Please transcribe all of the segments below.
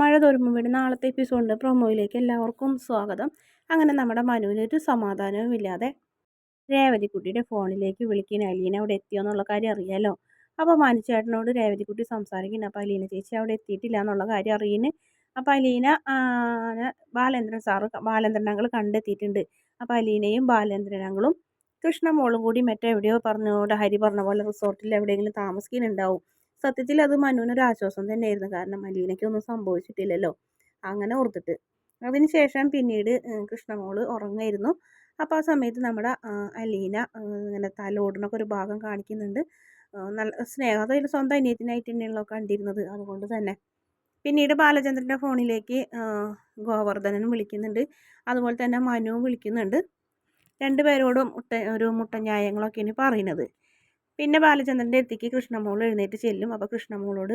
മഴ തോരുമ്പോൾ വീട് നാളത്തെ എപ്പിസോഡിന്റെ പ്രൊമോയിലേക്ക് എല്ലാവർക്കും സ്വാഗതം. അങ്ങനെ നമ്മുടെ മനുവിനൊരു സമാധാനവും ഇല്ലാതെ രേവതിക്കുട്ടിയുടെ ഫോണിലേക്ക് വിളിക്കുന്ന അലീന അവിടെ എത്തിയോ എന്നുള്ള കാര്യം അറിയാലോ? അപ്പോൾ മനുചേട്ടനോട് രേവതിക്കുട്ടി സംസാരിക്കുന്നു. അപ്പോൾ അലീന ചേച്ചി അവിടെ എത്തിയിട്ടില്ല എന്നുള്ള കാര്യം അറിയുന്നു. അപ്പോൾ അലീന ബാലേന്ദ്രൻ സാറ് ബാലേന്ദ്രൻ ഞങ്ങൾ കണ്ടെത്തിയിട്ടുണ്ട്. അപ്പോൾ അലീനയും ബാലേന്ദ്രൻ ഞങ്ങളും കൃഷ്ണമോളും കൂടി മറ്റെവിടെയോ പറഞ്ഞോട് ഹരി പറഞ്ഞ പോലെ റിസോർട്ടിൽ എവിടെയെങ്കിലും താമസിക്കുന്നുണ്ടാവും. സത്യത്തിൽ അത് മനുവിനൊരു ആശ്വാസം തന്നെയായിരുന്നു. കാരണം അലീനയ്ക്കൊന്നും സംഭവിച്ചിട്ടില്ലല്ലോ. അങ്ങനെ ഓർത്തിട്ട്. അതിനുശേഷം പിന്നീട് കൃഷ്ണമോൾ ഉറങ്ങായിരുന്നു. അപ്പോൾ ആ സമയത്ത് നമ്മുടെ അലീന ഇങ്ങനെ തലോടിനൊക്കെ ഒരു ഭാഗം കാണിക്കുന്നുണ്ട്. നല്ല സ്നേഹം. അതായത് സ്വന്തം അനിയത്തിനായിട്ട് തന്നെയാണല്ലോ കണ്ടിരുന്നത് അതുകൊണ്ട് തന്നെ. പിന്നീട് ബാലചന്ദ്രന്റെ ഫോണിലേക്ക് ഗോവർദ്ധനനും വിളിക്കുന്നുണ്ട്. അതുപോലെ തന്നെ മനുവും വിളിക്കുന്നുണ്ട്. രണ്ടുപേരോടും മുട്ട ഒരു മുട്ടന്യായങ്ങളൊക്കെയാണ് പറയുന്നത്. പിന്നെ ബാലചന്ദ്രന്റെ അടുത്തേക്ക് കൃഷ്ണമോൾ എഴുന്നേറ്റ് ചെല്ലും. അപ്പോൾ കൃഷ്ണമോളോട്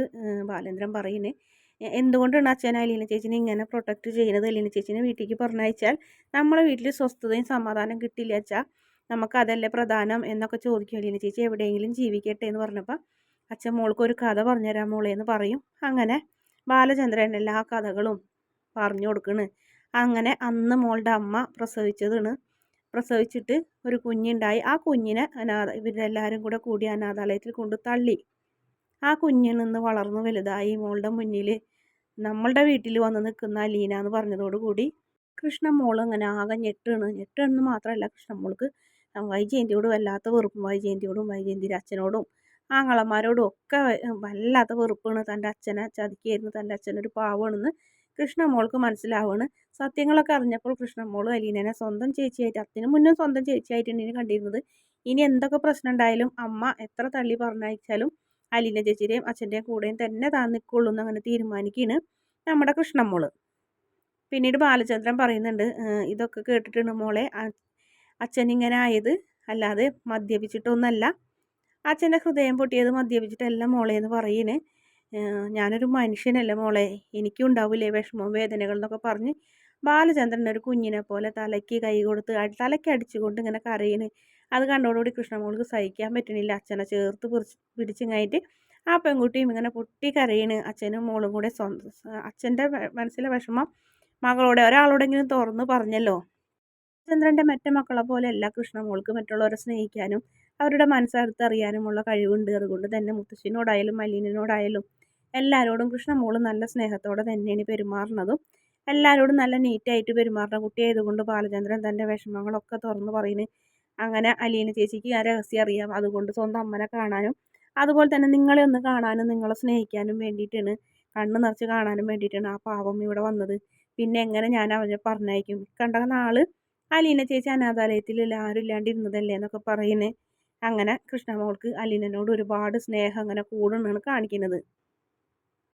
ബാലേന്ദ്രൻ പറയുന്നത് എന്തുകൊണ്ടാണ് അച്ഛൻ അലീന ചേച്ചിനെ ഇങ്ങനെ പ്രൊട്ടക്റ്റ് ചെയ്യുന്നത്? അലീന ചേച്ചിനെ വീട്ടിലേക്ക് പറഞ്ഞയച്ചാൽ നമ്മളെ വീട്ടിൽ സ്വസ്ഥതയും സമാധാനം കിട്ടില്ല അച്ഛാ. നമുക്കതല്ലേ പ്രധാനം? എന്നൊക്കെ ചോദിക്കും. അലീന ചേച്ചി എവിടെയെങ്കിലും ജീവിക്കട്ടെ എന്ന് പറഞ്ഞപ്പോൾ അച്ഛൻ മോൾക്ക് ഒരു കഥ പറഞ്ഞുതരാം മോളെ എന്ന് പറയും. അങ്ങനെ ബാലചന്ദ്രൻ എല്ലാ കഥകളും പറഞ്ഞു കൊടുക്കണ്. അങ്ങനെ അന്ന് മോളുടെ അമ്മ പ്രസവിച്ചതാണ്. പ്രസവിച്ചിട്ട് ഒരു കുഞ്ഞുണ്ടായി. ആ കുഞ്ഞിനെ അനാഥ ഇവരെല്ലാവരും കൂടെ കൂടി അനാഥാലയത്തിൽ കൊണ്ട് തള്ളി. ആ കുഞ്ഞിൽ നിന്ന് വളർന്നു വലുതായി. മോളുടെ മുന്നിൽ നമ്മളുടെ വീട്ടിൽ വന്ന് നിൽക്കുന്ന ലീന എന്ന് പറഞ്ഞതോടുകൂടി കൃഷ്ണമോൾ അങ്ങനെ ആകെ ഞെട്ടാണ്. ഞെട്ടെന്ന് മാത്രമല്ല കൃഷ്ണമോൾക്ക് വൈജയന്തിയോട് വല്ലാത്ത വെറുപ്പും വൈജയന്തിയോടും വൈജയന്തിയുടെ അച്ഛനോടും ആങ്ങളമാരോടും ഒക്കെ വല്ലാത്ത വെറുപ്പാണ്. തന്റെ അച്ഛനെ ചതിക്കായിരുന്നു. തന്റെ അച്ഛനൊരു പാവമാണെന്ന് കൃഷ്ണമോൾക്ക് മനസ്സിലാവുകയാണ് സത്യങ്ങളൊക്കെ അറിഞ്ഞപ്പോൾ കൃഷ്ണ കൃഷ്ണമോൾ അലീനനെ സ്വന്തം ചേച്ചിയായിട്ട് അത്തിന് മുന്നേ സ്വന്തം ചേച്ചിയായിട്ടാണ് കണ്ടിരുന്നത്. ഇനി എന്തൊക്കെ പ്രശ്നം ഉണ്ടായാലും അമ്മ എത്ര തള്ളി പറഞ്ഞയച്ചാലും അലീന ചേച്ചിയുടെയും അച്ഛന്റെയും കൂടെയും തന്നെ താൻ നിൽക്കുള്ളൂ എന്ന് അങ്ങനെ തീരുമാനിക്കുകയാണ് നമ്മുടെ കൃഷ്ണ മോൾ. പിന്നീട് ബാലചന്ദ്രൻ പറയുന്നുണ്ട് ഇതൊക്കെ കേട്ടിട്ടുണ്ട് മോളെ. അച്ഛൻ ഇങ്ങനെ ആയത് അല്ലാതെ മദ്യപിച്ചിട്ടൊന്നല്ല. അച്ഛന്റെ ഹൃദയം പൊട്ടിയത് മദ്യപിച്ചിട്ടല്ല മോളെ എന്ന് പറയുന്നേ. ഞാനൊരു മനുഷ്യനല്ല മോളെ? എനിക്കും ഉണ്ടാവില്ലേ വിഷമവും വേദനകൾ എന്നൊക്കെ പറഞ്ഞ് ബാലചന്ദ്രൻ ഒരു കുഞ്ഞിനെ പോലെ തലയ്ക്ക് കൈ കൊടുത്ത് തലയ്ക്ക് അടിച്ചുകൊണ്ട് ഇങ്ങനെ കരയിന് അത് കണ്ടോടുകൂടി കൃഷ്ണമോൾക്ക് സഹിക്കാൻ പറ്റണില്ല. അച്ഛനെ ചേർത്ത് പിടിച്ച് പിടിച്ചിങ്ങായിട്ട് ആ പെൺകുട്ടിയും ഇങ്ങനെ പൊട്ടി കരയിന് അച്ഛനും മോളും കൂടെ സ്വന്തം അച്ഛന്റെ മനസ്സിലെ വിഷമം മകളോടെ ഒരാളോടെങ്കിലും തുറന്ന് പറഞ്ഞല്ലോ. ചന്ദ്രന്റെ മറ്റു മക്കളെ പോലെ പോലെയല്ല കൃഷ്ണമോൾക്ക് മറ്റുള്ളവരെ സ്നേഹിക്കാനും അവരുടെ മനസ്സടുത്തറിയാനുമുള്ള കഴിവുണ്ട്. അതുകൊണ്ട് തന്നെ മുത്തശ്ശിനോടായാലും മലീനോടായാലും എല്ലാവരോടും കൃഷ്ണമോൾ നല്ല സ്നേഹത്തോടെ തന്നെയാണ് പെരുമാറുന്നതും. എല്ലാവരോടും നല്ല നീറ്റായിട്ട് പെരുമാറുന്ന കുട്ടിയായതുകൊണ്ട് ബാലചന്ദ്രൻ തന്റെ വിഷമങ്ങളൊക്കെ തുറന്നു പറയുന്നു. അങ്ങനെ അലീന ചേച്ചിക്ക് ആ രഹസ്യം അറിയാം. അതുകൊണ്ട് സ്വന്തം അമ്മനെ കാണാനും അതുപോലെ തന്നെ നിങ്ങളെ ഒന്ന് കാണാനും നിങ്ങളെ സ്നേഹിക്കാനും വേണ്ടിയിട്ടാണ്. കണ്ണ് നിറച്ച് കാണാനും വേണ്ടിയിട്ടാണ് ആ പാവം ഇവിടെ വന്നത്. പിന്നെ എങ്ങനെ ഞാൻ അവനെ പറഞ്ഞയക്കും? കണ്ട നാൾ അലീന ചേച്ചി അനാഥാലയത്തിൽ എല്ലാവരും ഇല്ലാണ്ടിരുന്നതല്ലേ എന്നൊക്കെ പറയുന്നത് അങ്ങനെ കൃഷ്ണമോൾക്ക് അലീനനോട് ഒരുപാട് സ്നേഹം അങ്ങനെ കൂടുന്നാണ് കാണിക്കുന്നത്.